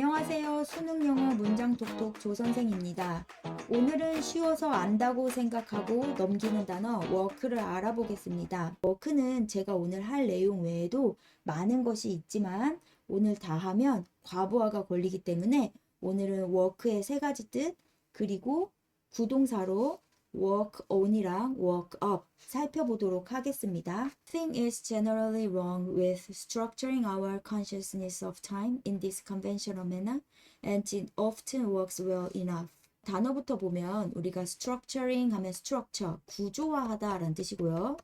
안녕하세요. 수능 영어 문장 톡톡 조선생입니다. 오늘은 쉬워서 안다고 생각하고 넘기는 단어 워크를 알아보겠습니다. 워크는 제가 오늘 할 내용 외에도 많은 것이 있지만 오늘 다 하면 과부하가 걸리기 때문에 오늘은 워크의 세 가지 뜻 그리고 구동사로 work on이랑 work up 살펴보도록 하겠습니다. Thing is generally wrong with structuring our consciousness of time in this conventional manner and it often works well enough. 단어부터 보면 우리가 structuring 하면 structure, 구조화하다 라는 뜻이고요.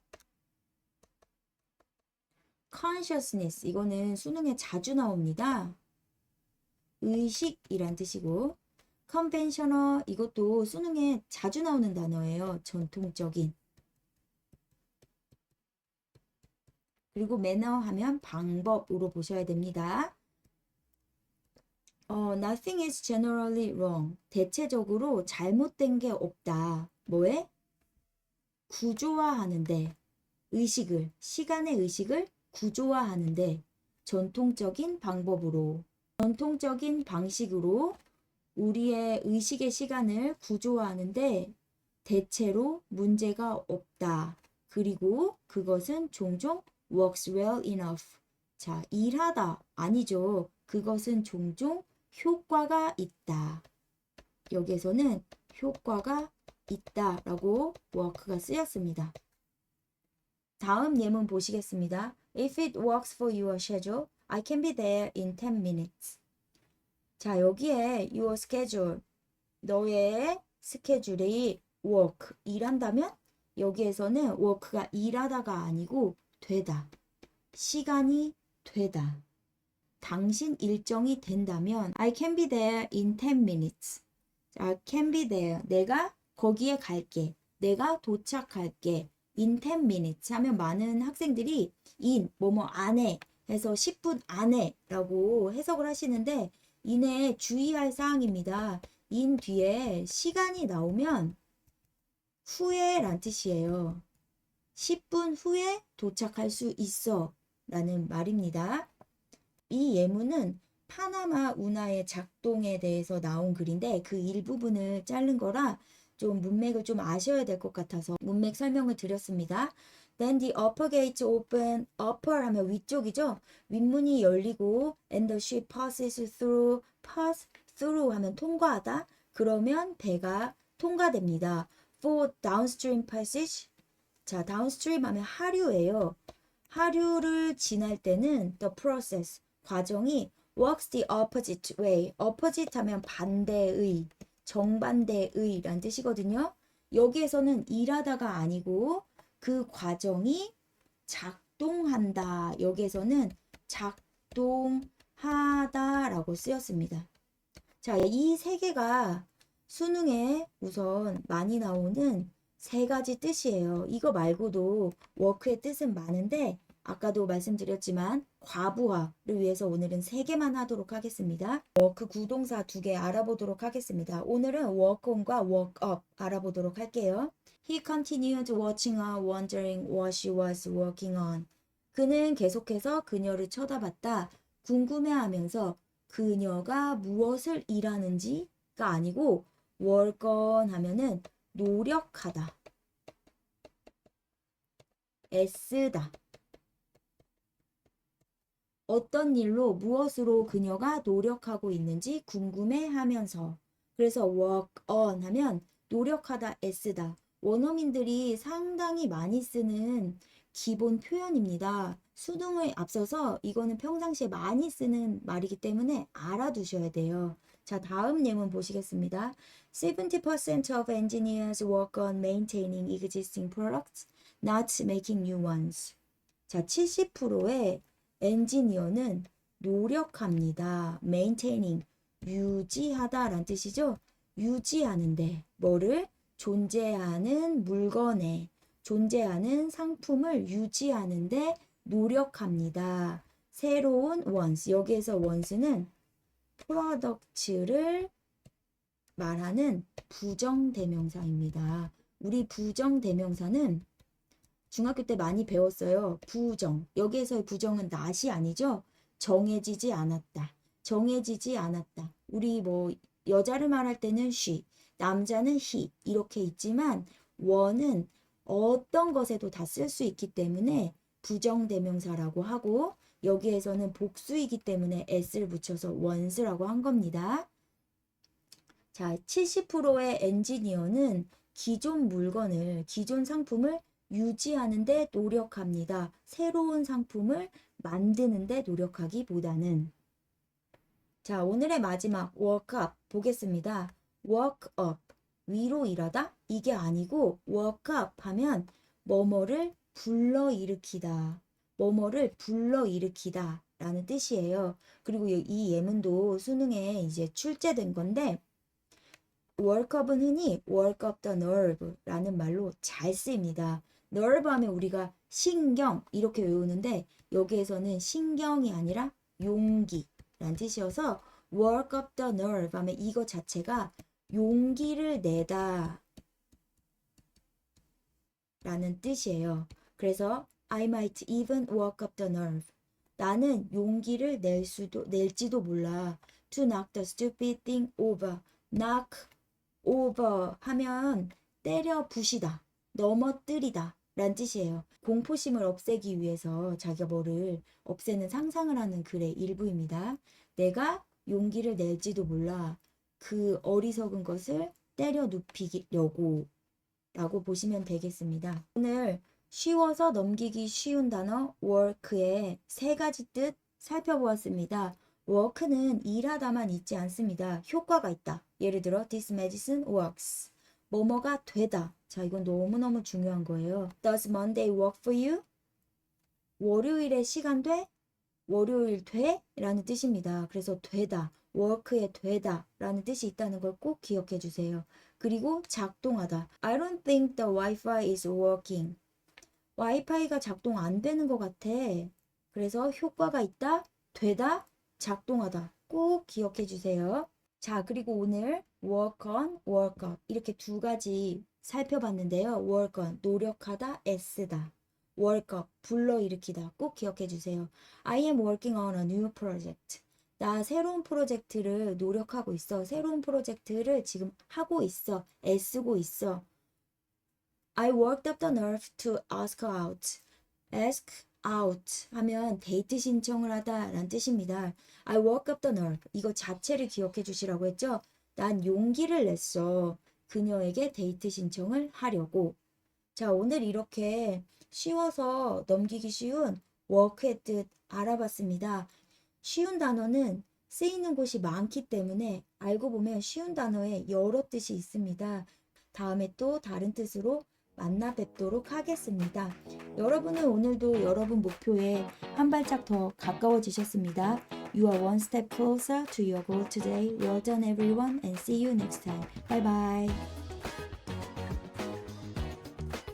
consciousness, 이거는 수능에 자주 나옵니다. 의식이란 뜻이고 컨벤셔널 이것도 수능에 자주 나오는 단어예요. 전통적인. 그리고 매너 하면 방법으로 보셔야 됩니다. 어, nothing is generally wrong. 대체적으로 잘못된 게 없다. 뭐에? 구조화하는데 의식을 시간의 의식을 구조화하는데 전통적인 방법으로 전통적인 방식으로 우리의 의식의 시간을 구조화하는데 대체로 문제가 없다. 그리고 그것은 종종 works well enough. 자, 일하다 아니죠. 그것은 종종 효과가 있다. 여기에서는 효과가 있다 라고 work가 쓰였습니다. 다음 예문 보시겠습니다. If it works for your schedule, I can be there in 10 minutes. 자, 여기에 your schedule, 너의 스케줄이 work, 일한다면 여기에서는 work가 일하다가 아니고 되다. 시간이 되다. 당신 일정이 된다면 I can be there in 10 minutes. 자, can be there. 내가 거기에 갈게. 내가 도착할게. in 10 minutes 하면 많은 학생들이 in 뭐뭐 안에 해서 10분 안에 라고 해석을 하시는데 이내 주의할 사항입니다. in 뒤에 시간이 나오면 후에 란 뜻이에요. 10분 후에 도착할 수 있어 라는 말입니다. 이 예문은 파나마 운하의 작동에 대해서 나온 글인데 그 일부분을 자른 거라 좀 문맥을 좀 아셔야 될 것 같아서 문맥 설명을 드렸습니다. Then the upper gate open. upper 하면 위쪽이죠. 윗문이 열리고 and the ship passes through. pass through 하면 통과하다. 그러면 배가 통과됩니다. For downstream passage. 자, downstream 하면 하류예요. 하류를 지날 때는 the process 과정이 works the opposite way. opposite 하면 반대의, 정반대의란 뜻이거든요. 여기에서는 일하다가 아니고 그 과정이 작동한다. 여기에서는 작동하다라고 쓰였습니다. 자, 이 세 개가 수능에 우선 많이 나오는 세 가지 뜻이에요. 이거 말고도 워크의 뜻은 많은데 아까도 말씀드렸지만 과부하를 위해서 오늘은 세 개만 하도록 하겠습니다. 워크 구동사 두 개 알아보도록 하겠습니다. 오늘은 work on과 work up 알아보도록 할게요. He continued watching her, wondering what she was working on. 그는 계속해서 그녀를 쳐다봤다. 궁금해하면서 그녀가 무엇을 일하는지가 아니고 work on 하면은 노력하다. 애쓰다. 어떤 일로 무엇으로 그녀가 노력하고 있는지 궁금해 하면서. 그래서 work on 하면 노력하다, 애쓰다. 원어민들이 상당히 많이 쓰는 기본 표현입니다. 수능을 앞서서 이거는 평상시에 많이 쓰는 말이기 때문에 알아두셔야 돼요. 자, 다음 예문 보시겠습니다. 70% of engineers work on maintaining existing products, not making new ones. 자, 70%의 엔지니어는 노력합니다. maintaining, 유지하다라는 뜻이죠. 유지하는데 뭐를? 존재하는 물건에 존재하는 상품을 유지하는데 노력합니다. 새로운 원스 여기에서 원스는 프로덕츠를 말하는 부정 대명사입니다. 우리 부정 대명사는 중학교 때 많이 배웠어요. 부정. 여기에서의 부정은 낫이 아니죠. 정해지지 않았다. 정해지지 않았다. 우리 뭐 여자를 말할 때는 she, 남자는 he 이렇게 있지만 원은 어떤 것에도 다 쓸 수 있기 때문에 부정대명사라고 하고 여기에서는 복수이기 때문에 s를 붙여서 once라고 한 겁니다. 자, 70%의 엔지니어는 기존 물건을, 기존 상품을 유지하는데 노력합니다. 새로운 상품을 만드는데 노력하기보다는. 자, 오늘의 마지막 work up 보겠습니다. work up. 위로 일하다? 이게 아니고 work up 하면 뭐뭐를 불러일으키다. 뭐뭐를 불러일으키다 라는 뜻이에요. 그리고 이 예문도 수능에 이제 출제된 건데 up은 흔히 work up the nerve 라는 말로 잘 쓰입니다. 하면 우리가 신경 이렇게 외우는데 여기에서는 신경이 아니라 용기 라는 뜻이어서 work up the nerve 하면 이거 자체가 용기를 내다 라는 뜻이에요. 그래서 I might even work up the nerve. 나는 용기를 낼 수도 낼지도 몰라. To knock the stupid thing over. knock over 하면 때려 부시다, 넘어뜨리다 라는 뜻이에요. 공포심을 없애기 위해서 자기가 뭐를 없애는 상상을 하는 글의 일부입니다. 내가 용기를 낼지도 몰라. 그 어리석은 것을 때려 눕히려고 라고 보시면 되겠습니다. 오늘 쉬워서 넘기기 쉬운 단어 work의 세 가지 뜻 살펴보았습니다. work는 일하다만 있지 않습니다. 효과가 있다. 예를 들어 this medicine works. 뭐뭐가 되다. 자, 이건 너무너무 중요한 거예요. Does Monday work for you? 월요일에 시간 돼? 월요일 돼? 라는 뜻입니다. 그래서 되다. work에 되다 라는 뜻이 있다는 걸 꼭 기억해 주세요. 그리고 작동하다. I don't think the Wi-Fi is working. 와이파이가 작동 안 되는 것 같아. 그래서 효과가 있다, 되다, 작동하다. 꼭 기억해 주세요. 자, 그리고 오늘 work on, work up 이렇게 두 가지 살펴봤는데요. work on, 노력하다, 애쓰다. work up, 불러일으키다. 꼭 기억해 주세요. I am working on a new project. 나 새로운 프로젝트를 노력하고 있어. 새로운 프로젝트를 지금 하고 있어. 애쓰고 있어. I worked up the nerve to ask out. ask out 하면 데이트 신청을 하다 라는 뜻입니다. I worked up the nerve. 이거 자체를 기억해 주시라고 했죠? 난 용기를 냈어. 그녀에게 데이트 신청을 하려고. 자, 오늘 이렇게 쉬워서 넘기기 쉬운 work의 뜻 알아봤습니다. 쉬운 단어는 쓰이는 곳이 많기 때문에 알고 보면 쉬운 단어에 여러 뜻이 있습니다. 다음에 또 다른 뜻으로 만나 뵙도록 하겠습니다. 여러분은 오늘도 여러분 목표에 한 발짝 더 가까워지셨습니다. You are one step closer to your goal today. Well done everyone and see you next time. Bye bye.